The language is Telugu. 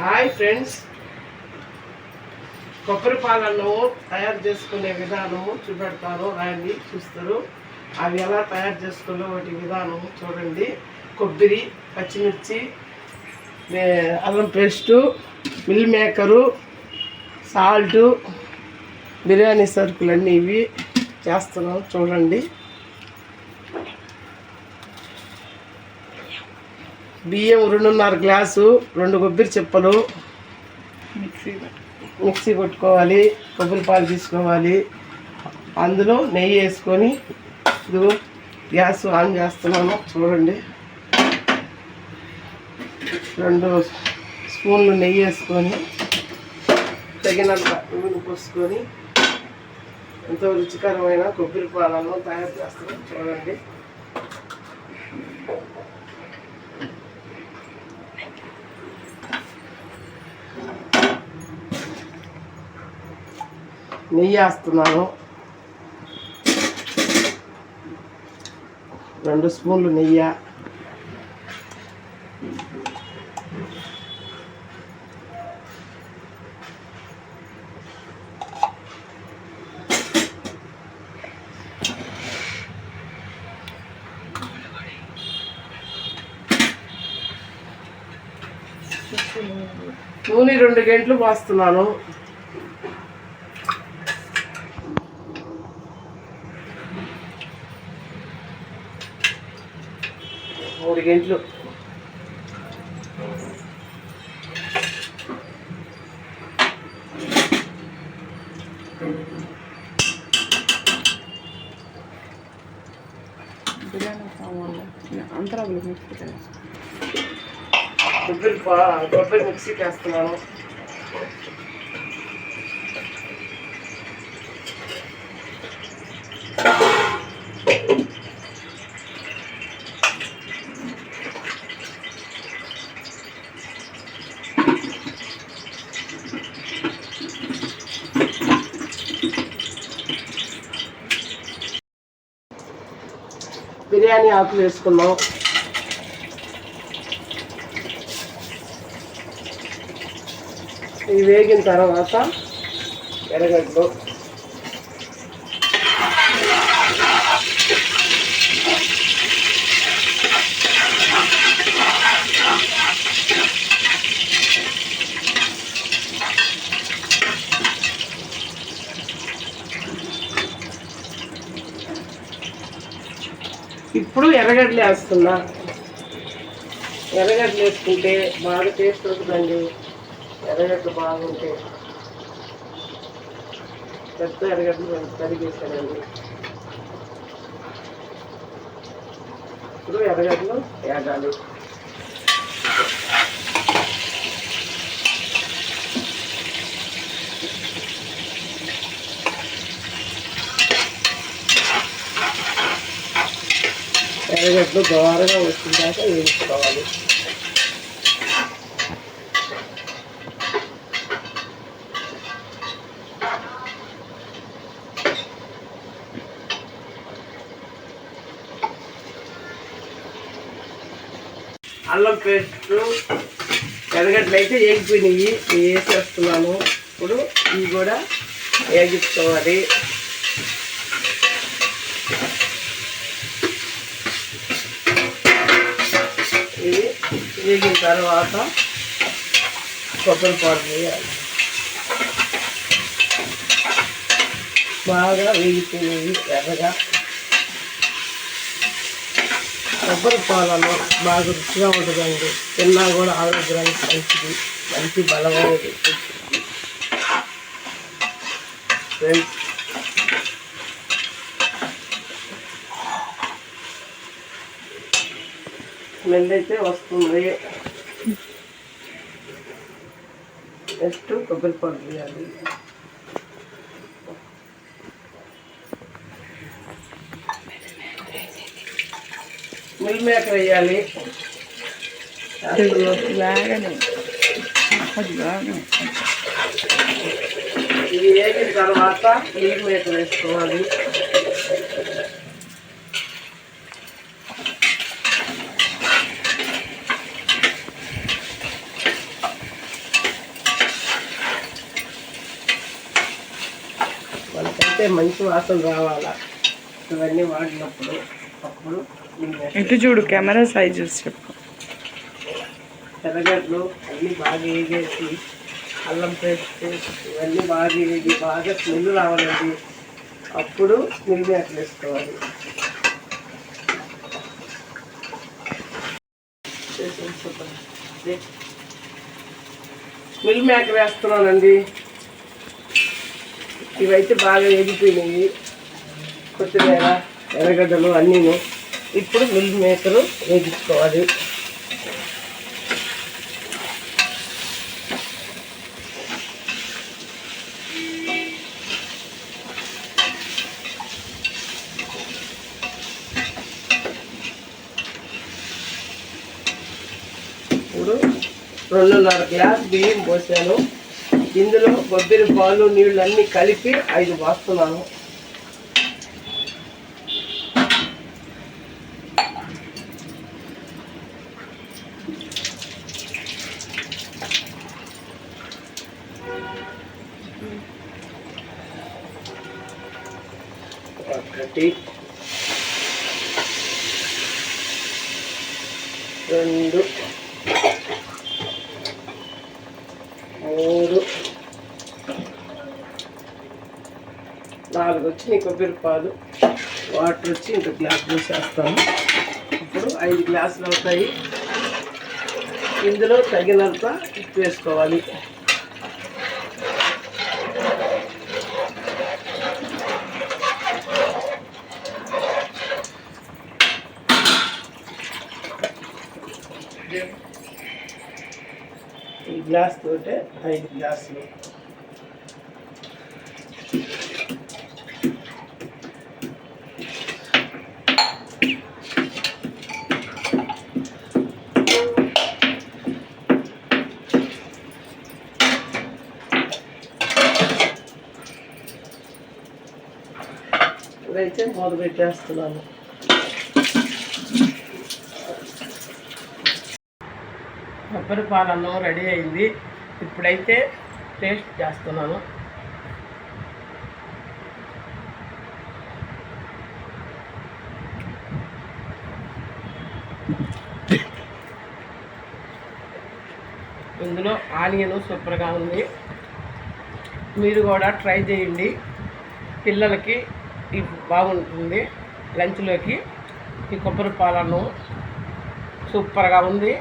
Hi friends. కొబ్బరి పాలను తయారు చేసుకునే విధానము చూపెడతాను. రాయండి చూస్తారు. అవి ఎలా తయారు చేసుకోవాలో వాటి విధానం చూడండి. కొబ్బరి పచ్చిమిర్చి అల్లం paste meal maker salt biryani సరుకులన్నీ ఇవి చేస్తున్నాం. చూడండి. బియ్యం రెండున్నర గ్లాసు రెండు కొబ్బరి చెప్పలు. మిక్సీ మిక్సీ కొట్టుకోవాలి కొబ్బరి పాలు తీసుకోవాలి. అందులో నెయ్యి వేసుకొని ఇదిగో గ్యాస్ ఆన్ చేస్తున్నాను. చూడండి. రెండు స్పూన్లు నెయ్యి వేసుకొని తగినంత నూనె పోసుకొని ఎంతో రుచికరమైన కొబ్బరి పాలను తయారు చేస్తున్నాం చూడండి. నెయ్యి వేస్తున్నాను. రెండు స్పూన్లు నెయ్యి. నూనె రెండు గంటలు పోస్తున్నాను. మూడు గంటలు. అంతరాబులు మిక్సీ కొబ్బరి పా- కొబ్బరి మిక్సీకి వేస్తున్నాను బిర్యానీ ఆకులు వేసుకున్నాం. ఇవి వేగిన తర్వాత ఎర్రగడ్డలు. ఇప్పుడు ఎర్రగడ్డలు వేస్తున్నా. ఎర్రగడ్డలు వేసుకుంటే బాగా టేస్ట్ వస్తుందండి ఎర్రగడ్డలు బాగుంటాయి. పెద్ద ఎర్రగడ్డలు కడిగేసానండి ఇప్పుడు ఎర్రగడ్డలు వేగాలి. ఎర్రగడ్డలు దోరగా వచ్చిందాక వేయించుకోవాలి అల్లం పేస్ట్ ఎర్రగడ్డలు అయితే వేగిపోయినాయి వేసేస్తున్నాను ఇప్పుడు ఇవి కూడా వేగించుకోవాలి వేగిన తర్వాత కొబ్బరి పాలు వేయాలి. బాగా వేగిపోయినవి ఎర్రగా. కొబ్బరి పాలలో బాగా రుచిగా ఉంటుందండి. తిన్నా కూడా ఆరోగ్యానికి మంచిది. మంచి బలమైనది ఫ్రెండ్స్ స్మెల్ అయితే వస్తుంది నెక్స్ట్ కొబ్బరి పాలు వేయాలి మిల్ మేకర్ వేయాలి బాగానే అది బాగానే ఇది వేగిన తర్వాత మిల్ మేకర్ వేసుకోవాలి అంటే మంచి వాసన రావాలా? ఇవన్నీ వాడినప్పుడు అప్పుడు ఇటు చూడు కెమెరా సైజ్ చెప్పు. తెల్లగడ్డలు అన్నీ బాగా వేగేసి అల్లం పేస్ట్ ఇవన్నీ బాగా వేగి బాగా స్మెల్ రావాలండి. అప్పుడు స్మెల్ మేకలు వేసుకోవాలి. స్మెల్ మేకర్ వేస్తున్నానండి. ఇవైతే బాగా వేగిపోయినాయి. కొత్తిమీర ఎర్రగడ్డలు అన్నీను. ఇప్పుడు మిల్ మేకలు వేగించుకోవాలి. ఇప్పుడు రెండున్నర గ్లాస్ బియ్యం పోసాను. ఇందులో కొబ్బరి పాలు నీళ్ళు అన్ని కలిపి ఐదు పోస్తున్నాను ఒకటి. రెండు మూడు నాలుగు వచ్చి కొబ్బరి పాలు వాటర్ వచ్చి ఇంకా గ్లాస్ పోసేస్తాను. ఇప్పుడు ఐదు గ్లాసులు అవుతాయి. ఇందులో తగినంత ఉప్పు వేసుకోవాలి. ఈ గ్లాస్ తోటే ఐదు గ్లాసులు. ఇదైతే మొదలు పెట్టేస్తున్నాను కొబ్బరి పాలన్నం రెడీ అయింది. ఇప్పుడైతే టేస్ట్ చేస్తున్నాను. ఇందులో ఆనియన్ సూపర్గా ఉంది. మీరు కూడా ట్రై చేయండి. పిల్లలకి ఇది బాగుంటుంది. లంచ్లోకి ఈ కొబ్బరి పాలన్నం సూపర్గా ఉంది.